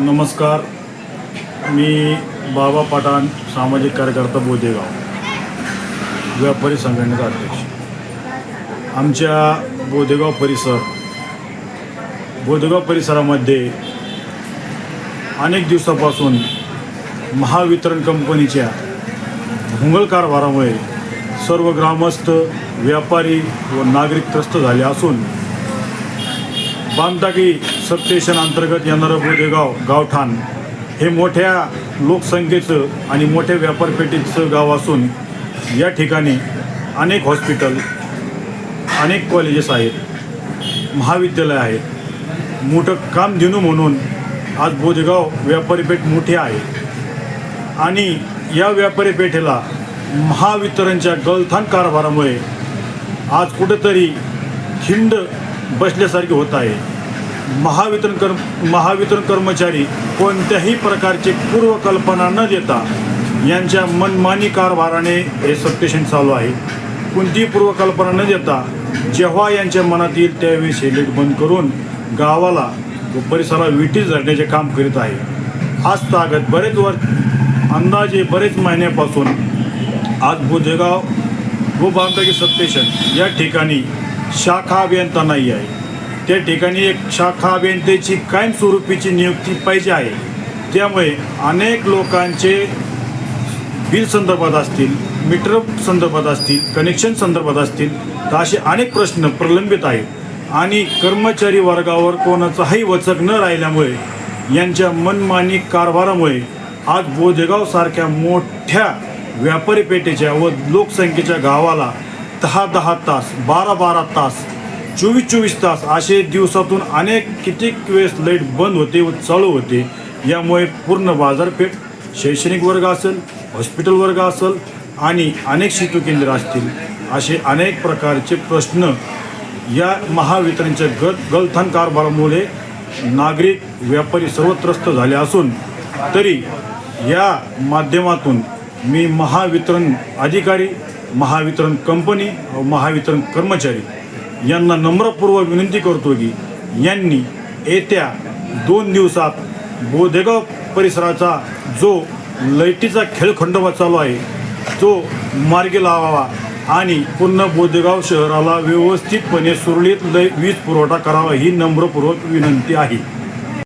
नमस्कार मी बाबा पठाण सामाजिक कार्यकर्ता बोदेगाव व्यापारी संघटनेचा अध्यक्ष. आमच्या बोदेगाव परिसर बोदेगाव परिसरामध्ये अनेक दिवसापासून महावितरण कंपनीच्या भोंगळ कारभारामुळे सर्व ग्रामस्थ व्यापारी व नागरिक त्रस्त झाले असून बामटाकी सबस्टेशन अंतर्गत येणारं बोदेगाव गावठाण हे मोठ्या लोकसंख्येचं आणि मोठ्या व्यापारपेठेचं गाव असून या ठिकाणी अनेक हॉस्पिटल अनेक कॉलेजेस आहेत महाविद्यालय आहेत. मोठं कामधेनू म्हणून आज बोदेगाव व्यापारी पेठ मोठे आहे. आणि या व्यापारी पेठेला महावितरणच्या गलथान कारभारामुळे आज कुठंतरी खिंड बसल्यासारखे होत आहे. महावितरण कर्म महावितरण कर्मचारी कोणत्याही प्रकारची पूर्वकल्पना न देता यांच्या मनमानी कारभाराने हे सबस्टेशन चालू आहे. कोणतीही पूर्वकल्पना न देता जेव्हा यांच्या मनात येईल त्यावेळेस हे लेट बंद करून गावाला व परिसराला विटी झडण्याचे काम करीत आहे. आज तागत बरेच वर्ष अंदाजे बरेच महिन्यापासून आज बुधेगाव व बामटाकी सबस्टेशन या ठिकाणी शाखा अभियंता नाही आहे. त्या ठिकाणी एक शाखा अभियंत्याची कायमस्वरूपीची नियुक्ती पाहिजे आहे. त्यामुळे अनेक लोकांचे बिल संदर्भात असतील मीटर संदर्भात असतील कनेक्शन संदर्भात असतील तर असे अनेक प्रश्न प्रलंबित आहेत. आणि कर्मचारी वर्गावर कोणाचाही वचक न राहिल्यामुळे यांच्या मनमानी कारभारामुळे आज बोधेगावसारख्या मोठ्या व्यापारी पेठेच्या व लोकसंख्येच्या गावाला दहा दहा तास बारा बारा तास चोवीस चोवीस तास असे दिवसातून अनेक कितीक वेळेस लाइट बंद होते व चालू होते यामुळे पूर्ण बाजारपेठ शैक्षणिक वर्ग असेल हॉस्पिटल वर्ग असेल आणि अनेक सेतू केंद्र असतील असे अनेक प्रकारचे प्रश्न या महावितरणच्या गल गलथान कारभारामुळे नागरिक व्यापारी सर्वत्रस्त झाले असून तरी या माध्यमातून मी महावितरण अधिकारी महावितरण कंपनी व महावितरण कर्मचारी यांना नम्रपूर्वक विनंती करतो की यांनी येत्या दोन दिवसात बोधेगाव परिसराचा जो लैटीचा खेळखंडोबा चालू आहे तो मार्गी लावावा आणि पूर्ण बोधेगाव शहराला व्यवस्थितपणे सुरळीत लै वीज पुरवठा करावा ही नम्रपूर्वक विनंती आहे.